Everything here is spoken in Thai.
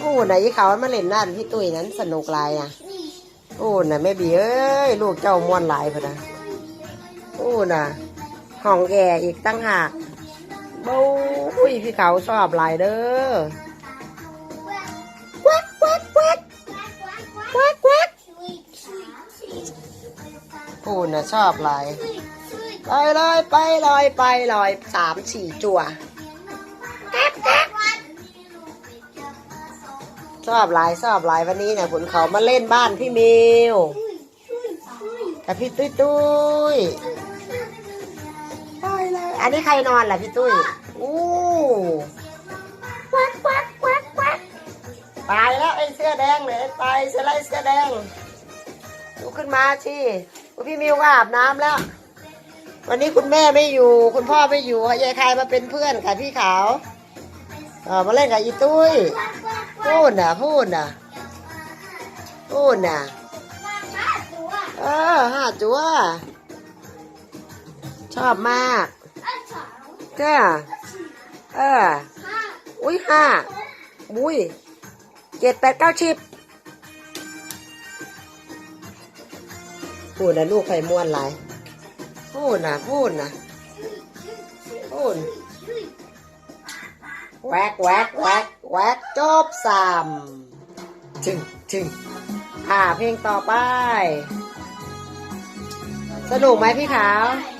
โอ้ไหนะยี่เขามาเล่นนั่นพี่ตุ้ยนั้นสนุกหลายอะโอ้น่ะแม่บีเอ้ยลูกเจ้าม่วนหลายพอนะโอ้น่ะห้องแอร์อีกตั้งหากบ้าอุ้ยพี่เขาชอบหลายเด้อแวกแวกแวกแวกแวกโอ้น่ะชอบหลายไปเลยไปลอยไปลอยสามสี่จั่ว ชอบหลายชอบหลายวันนี้เนี่ยผลเขามาเล่นบ้านพี่มิวกับพี่ตุ้ยตุ้ยไปเลยอันนี้ใครนอนล่ะพี่ตุ้ยอู้แวกแวกแวกแวกตายแล้วไอ้เสื้อแดงเลยตายเสื้อไรเสื้อแดงลุกขึ้นมาชีพี่มิวก็อาบน้ำแล้ว วันนี้คุณแม่ไม่อยู่ คุณพ่อไม่อยู่ยายคายมาเป็นเพื่อนกับพี่ขาวเออมาเล่นกับอีตุ้ย พูดนะพูดนะพูดนะเออห้าจัวชอบมากจ้าเออ อุ้ยห้าอุ้ยเจ็ดแปดเก้าชิบพูดนะลูกไข่ม้วนหลายพูดนะพูดนะพูดแวกแวกแวก แวกจบสามจึงจึงอ่าเพลงต่อไป สนุกไหมพี่ขาวใช่